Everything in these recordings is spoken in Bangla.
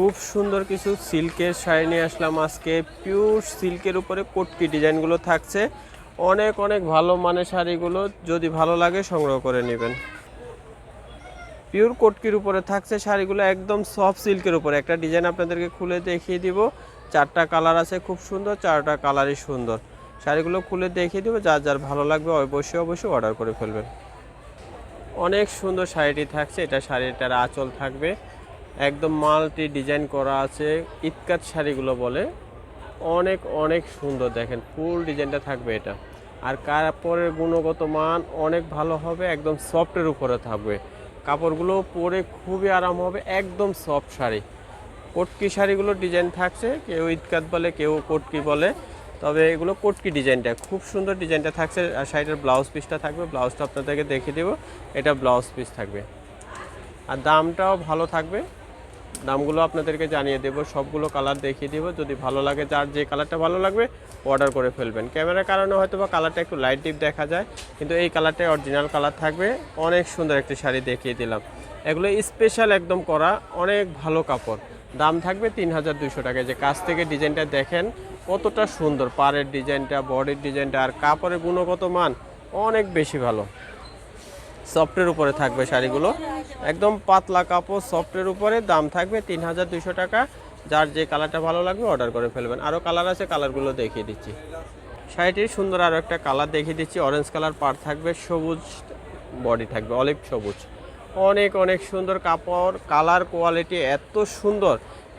খুব সুন্দর কিছু সিল্কের শাড়ি নিয়ে আসলাম আজকে। পিওর সিল্কের উপরে কোটকি ডিজাইনগুলো থাকছে। অনেক অনেক ভালো মানের শাড়িগুলো যদি ভালো লাগে সংগ্রহ করে নেবেন। পিওর কোটকির উপরে থাকছে শাড়িগুলো একদম সফট সিল্কের উপরে। একটা ডিজাইন আপনাদেরকে খুলে দেখিয়ে দিব। চারটা কালার আছে খুব সুন্দর, চারটা কালারই সুন্দর। শাড়িগুলো খুলে দেখিয়ে দিব, যার যার ভালো লাগবে অবশ্যই অবশ্যই অর্ডার করে ফেলবেন। অনেক সুন্দর শাড়িটি থাকছে, এটা শাড়িটার আঁচল থাকবে। একদম মাল্টি ডিজাইন করা আছে ইতকাত শাড়িগুলো বলে। অনেক অনেক সুন্দর দেখেন, ফুল ডিজাইনটা থাকবে এটা। আর কাপড়ের গুণগত মান অনেক ভালো হবে, একদম সফটের উপরে থাকবে। কাপড়গুলো পরে খুবই আরাম হবে, একদম সফট শাড়ি। কটকি শাড়িগুলো ডিজাইন থাকছে, কেউ ইতকাত বলে, কেউ কটকি বলে, তবে এগুলো কটকি ডিজাইনটা, খুব সুন্দর ডিজাইনটা থাকছে। আর শাড়িটার ব্লাউজ পিসটা থাকবে, ব্লাউজটা আপনাদেরকে দেখিয়ে দেবো, এটা ব্লাউজ পিস থাকবে। আর দামটাও ভালো থাকবে। দামগুলো আপনাদেরকে জানিয়ে দেবো, সবগুলো কালার দেখিয়ে দেবো। যদি ভালো লাগে, যার যে কালারটা ভালো লাগবে অর্ডার করে ফেলবেন। ক্যামেরার কারণে হয়তো বা কালারটা একটু লাইট ডিপ দেখা যায়, কিন্তু এই কালারটাই অরিজিনাল কালার থাকবে। অনেক সুন্দর একটি শাড়ি দেখিয়ে দিলাম। এগুলো স্পেশাল একদম করা, অনেক ভালো কাপড়। দাম থাকবে তিন হাজার দুশো টাকা যে কাছ থেকে ডিজাইনটা দেখেন, কতটা সুন্দর। পাড়ের ডিজাইনটা, বডির ডিজাইনটা, আর কাপড়ের গুণগত মান অনেক বেশি ভালো। সফটের উপরে থাকবে শাড়িগুলো। একদম পাতলা কাপড় সফটের উপরে, দাম থাকবে তিন হাজার দুশো টাকা। যার যে কালারটা ভালো লাগবে অর্ডার করে ফেলবেন। আরও কালার আছে, কালারগুলো দেখিয়ে দিচ্ছি। শাড়িটির সুন্দর আরও একটা কালার দেখিয়ে দিচ্ছি। অরেঞ্জ কালার পার থাকবে, সবুজ বডি থাকবে, অলিভ সবুজ। অনেক অনেক সুন্দর কাপড়, কালার কোয়ালিটি এত সুন্দর।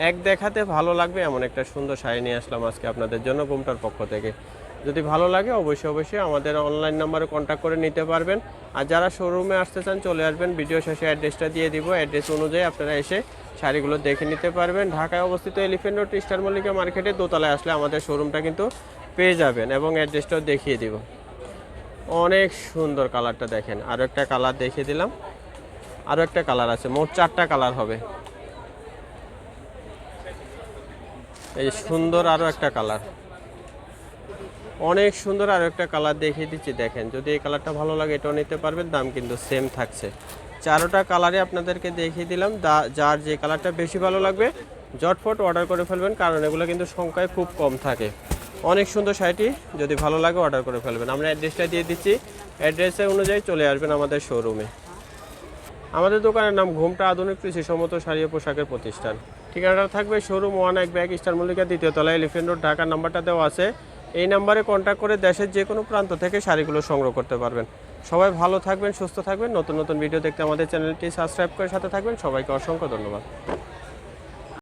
এক দেখাতে ভালো লাগবে, এমন একটা সুন্দর শাড়ি নিয়ে আসলাম আজকে আপনাদের জন্য, গুমটার পক্ষ থেকে। যদি ভালো লাগে, অবশ্যই অবশ্যই আমাদের অনলাইন নাম্বারে কন্ট্যাক্ট করে নিতে পারবেন। আর যারা শোরুমে আসতে চান, চলে আসবেন। ভিডিও শেষে অ্যাড্রেসটা দিয়ে দিব। অ্যাড্রেস অনুযায়ী আপনারা এসে শাড়িগুলো দেখে নিতে পারবেন। ঢাকায় অবস্থিত এলিফেন্ট রোড স্টার মল্লিকা মার্কেটে দোতলায় আসলে আমাদের শোরুমটা কিন্তু পেয়ে যাবেন এবং অ্যাড্রেসটাও দেখিয়ে দিব। অনেক সুন্দর কালারটা দেখেন। আরও একটা কালার দেখিয়ে দিলাম। আরও একটা কালার আছে। মোট চারটা কালার হবে। এই সুন্দর আরও একটা কালার অনেক সুন্দর আরও একটা কালার দেখিয়ে দিচ্ছি, দেখেন। যদি এই কালারটা ভালো লাগে, এটাও নিতে পারবেন, দাম কিন্তু সেম থাকছে। চারোটা কালারে আপনাদেরকে দেখিয়ে দিলাম যার যে কালারটা বেশি ভালো লাগবে জটফট অর্ডার করে ফেলবেন, কারণ এগুলো কিন্তু সংখ্যায় খুব কম থাকে। অনেক সুন্দর শাড়িটি, যদি ভালো লাগে অর্ডার করে ফেলবেন। আমরা অ্যাড্রেসটা দিয়ে দিচ্ছি অ্যাড্রেসের অনুযায়ী চলে আসবেন আমাদের শোরুমে আমাদের দোকানের নাম ঘুমটা আধুনিক কৃষি সম্মত শাড়ি ও পোশাকের প্রতিষ্ঠান। ঠিকানাটা থাকবে শোরুম ওয়ান এক ব্যাগ স্টার মল্লিকা, দ্বিতীয় তলায় এলিফেন্ট রোড ঢাকার নাম্বারটা দেওয়া আছে। এই নাম্বারে কন্ট্যাক্ট করে দেশের যে কোনো প্রান্ত থেকে শাড়িগুলো সংগ্রহ করতে পারবেন। সবাই ভালো থাকবেন, সুস্থ থাকবেন। নতুন নতুন ভিডিও দেখতে আমাদের চ্যানেলটি সাবস্ক্রাইব করে সাথে থাকবেন। সবাইকে অসংখ্য ধন্যবাদ।